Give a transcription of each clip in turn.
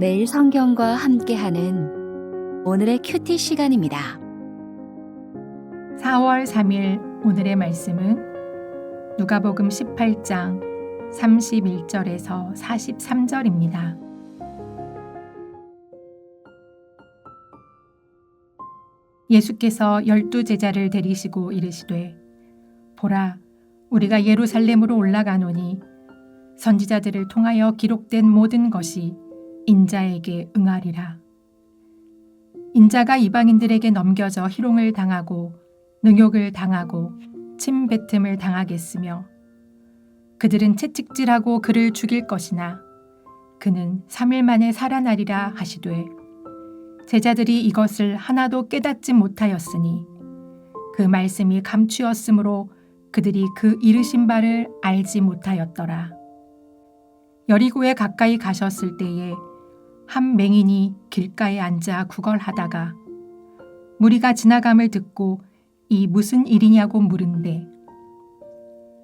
매일 성경과 함께하는 오늘의 큐티 시간입니다. 4월 3일 오늘의 말씀은 누가복음 18장 31절에서 43절입니다. 예수께서 열두 제자를 데리시고 이르시되 보라 우리가 예루살렘으로 올라가노니 선지자들을 통하여 기록된 모든 것이 인자에게 응하리라. 인자가 이방인들에게 넘겨져 희롱을 당하고 능욕을 당하고 침뱉음을 당하겠으며 그들은 채찍질하고 그를 죽일 것이나 그는 3일 만에 살아나리라 하시되 제자들이 이것을 하나도 깨닫지 못하였으니 그 말씀이 감추었으므로 그들이 그 이르신 바를 알지 못하였더라. 여리고에 가까이 가셨을 때에 한 맹인이 길가에 앉아 구걸하다가 무리가 지나감을 듣고 이 무슨 일이냐고 물은데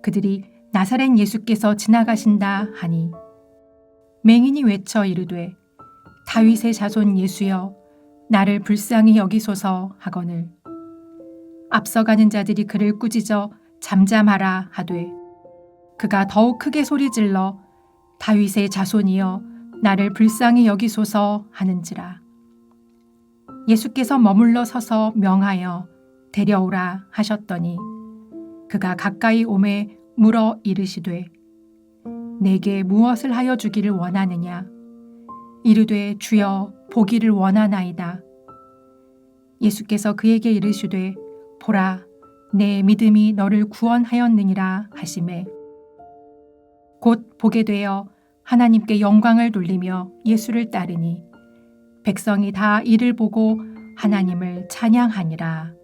그들이 나사렛 예수께서 지나가신다 하니 맹인이 외쳐 이르되 다윗의 자손 예수여 나를 불쌍히 여기소서 하거늘. 앞서가는 자들이 그를 꾸짖어 잠잠하라 하되 그가 더욱 크게 소리질러 다윗의 자손이여 나를 불쌍히 여기소서 하는지라. 예수께서 머물러 서서 명하여 데려오라 하셨더니 그가 가까이 오매 물어 이르시되 내게 무엇을 하여 주기를 원하느냐? 이르되 주여 보기를 원하나이다. 예수께서 그에게 이르시되 보라 내 믿음이 너를 구원하였느니라 하심에 곧 보게 되어 하나님께 영광을 돌리며 예수를 따르니 백성이 다 이를 보고 하나님을 찬양하니라.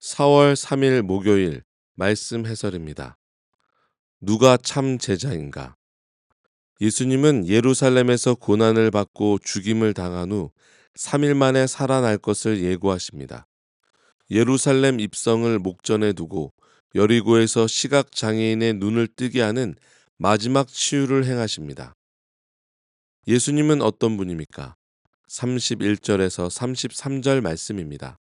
4월 3일 목요일 말씀 해설입니다. 누가 참 제자인가? 예수님은 예루살렘에서 고난을 받고 죽임을 당한 후 3일 만에 살아날 것을 예고하십니다. 예루살렘 입성을 목전에 두고 여리고에서 시각 장애인의 눈을 뜨게 하는 마지막 치유를 행하십니다. 예수님은 어떤 분입니까? 31절에서 33절 말씀입니다.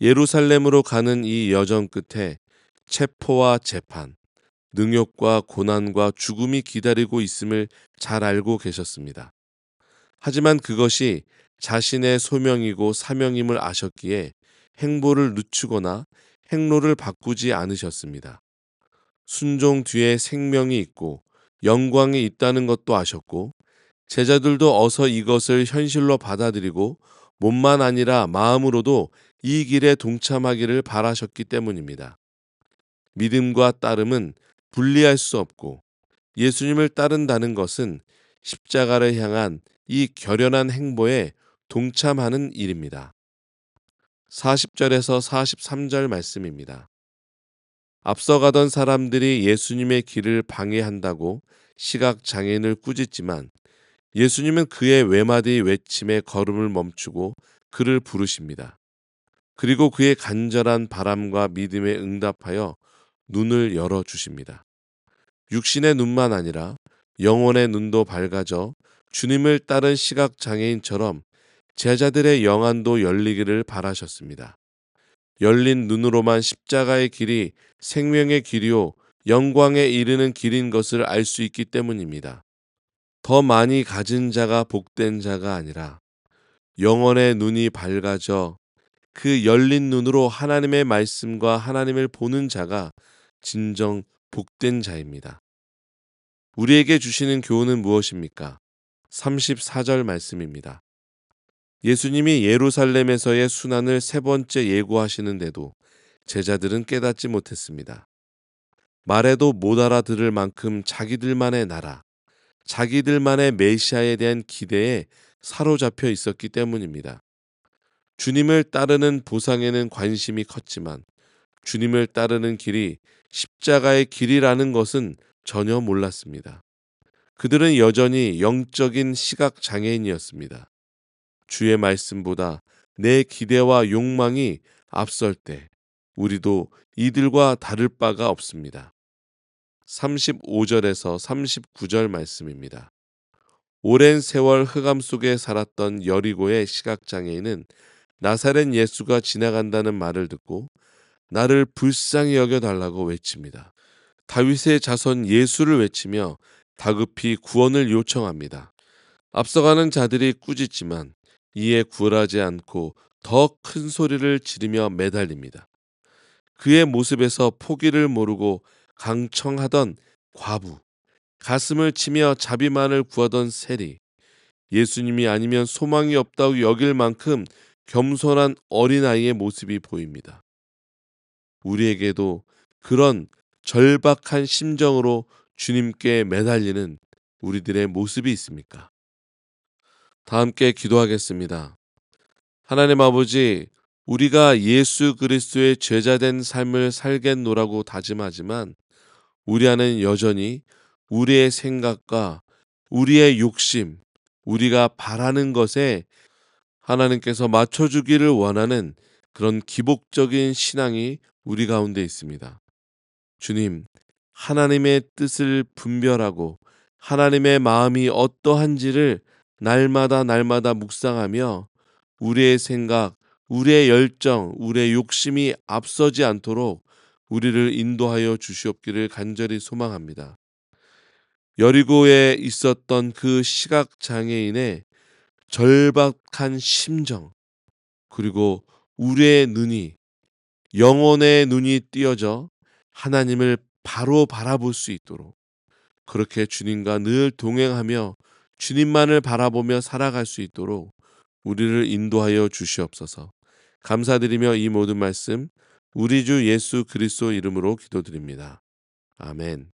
예루살렘으로 가는 이 여정 끝에 체포와 재판, 능욕과 고난과 죽음이 기다리고 있음을 잘 알고 계셨습니다. 하지만 그것이 자신의 소명이고 사명임을 아셨기에 행보를 늦추거나 행로를 바꾸지 않으셨습니다. 순종 뒤에 생명이 있고 영광이 있다는 것도 아셨고 제자들도 어서 이것을 현실로 받아들이고 몸만 아니라 마음으로도 이 길에 동참하기를 바라셨기 때문입니다. 믿음과 따름은 분리할 수 없고 예수님을 따른다는 것은 십자가를 향한 이 결연한 행보에 동참하는 일입니다. 40절에서 43절 말씀입니다. 앞서가던 사람들이 예수님의 길을 방해한다고 시각 장애인을 꾸짖지만 예수님은 그의 외마디 외침에 걸음을 멈추고 그를 부르십니다. 그리고 그의 간절한 바람과 믿음에 응답하여 눈을 열어 주십니다. 육신의 눈만 아니라 영혼의 눈도 밝아져 주님을 따른 시각 장애인처럼 제자들의 영안도 열리기를 바라셨습니다. 열린 눈으로만 십자가의 길이 생명의 길이요 영광에 이르는 길인 것을 알 수 있기 때문입니다. 더 많이 가진 자가 복된 자가 아니라 영혼의 눈이 밝아져 그 열린 눈으로 하나님의 말씀과 하나님을 보는 자가 진정 복된 자입니다. 우리에게 주시는 교훈은 무엇입니까? 34절 말씀입니다. 예수님이 예루살렘에서의 순환을 세 번째 예고하시는데도 제자들은 깨닫지 못했습니다. 말해도 못 알아들을 만큼 자기들만의 나라, 자기들만의 메시아에 대한 기대에 사로잡혀 있었기 때문입니다. 주님을 따르는 보상에는 관심이 컸지만 주님을 따르는 길이 십자가의 길이라는 것은 전혀 몰랐습니다. 그들은 여전히 영적인 시각 장애인이었습니다. 주의 말씀보다 내 기대와 욕망이 앞설 때 우리도 이들과 다를 바가 없습니다. 35절에서 39절 말씀입니다. 오랜 세월 흑암 속에 살았던 여리고의 시각장애인은 나사렛 예수가 지나간다는 말을 듣고 나를 불쌍히 여겨 달라고 외칩니다. 다윗의 자손 예수를 외치며 다급히 구원을 요청합니다. 앞서가는 자들이 꾸짖지만 이에 굴하지 않고 더 큰 소리를 지르며 매달립니다. 그의 모습에서 포기를 모르고 강청하던 과부, 가슴을 치며 자비만을 구하던 세리, 예수님이 아니면 소망이 없다고 여길 만큼 겸손한 어린아이의 모습이 보입니다. 우리에게도 그런 절박한 심정으로 주님께 매달리는 우리들의 모습이 있습니까? 다 함께 기도하겠습니다. 하나님 아버지, 우리가 예수 그리스도의 제자된 삶을 살겠노라고 다짐하지만 우리 안은 여전히 우리의 생각과 우리의 욕심, 우리가 바라는 것에 하나님께서 맞춰주기를 원하는 그런 기복적인 신앙이 우리 가운데 있습니다. 주님, 하나님의 뜻을 분별하고 하나님의 마음이 어떠한지를 날마다 날마다 묵상하며 우리의 생각, 우리의 열정, 우리의 욕심이 앞서지 않도록 우리를 인도하여 주시옵기를 간절히 소망합니다. 여리고에 있었던 그 시각 장애인의 절박한 심정, 그리고 우리의 눈이 영혼의 눈이 띄어져 하나님을 바로 바라볼 수 있도록 그렇게 주님과 늘 동행하며 주님만을 바라보며 살아갈 수 있도록 우리를 인도하여 주시옵소서. 감사드리며 이 모든 말씀 우리 주 예수 그리스도 이름으로 기도드립니다. 아멘.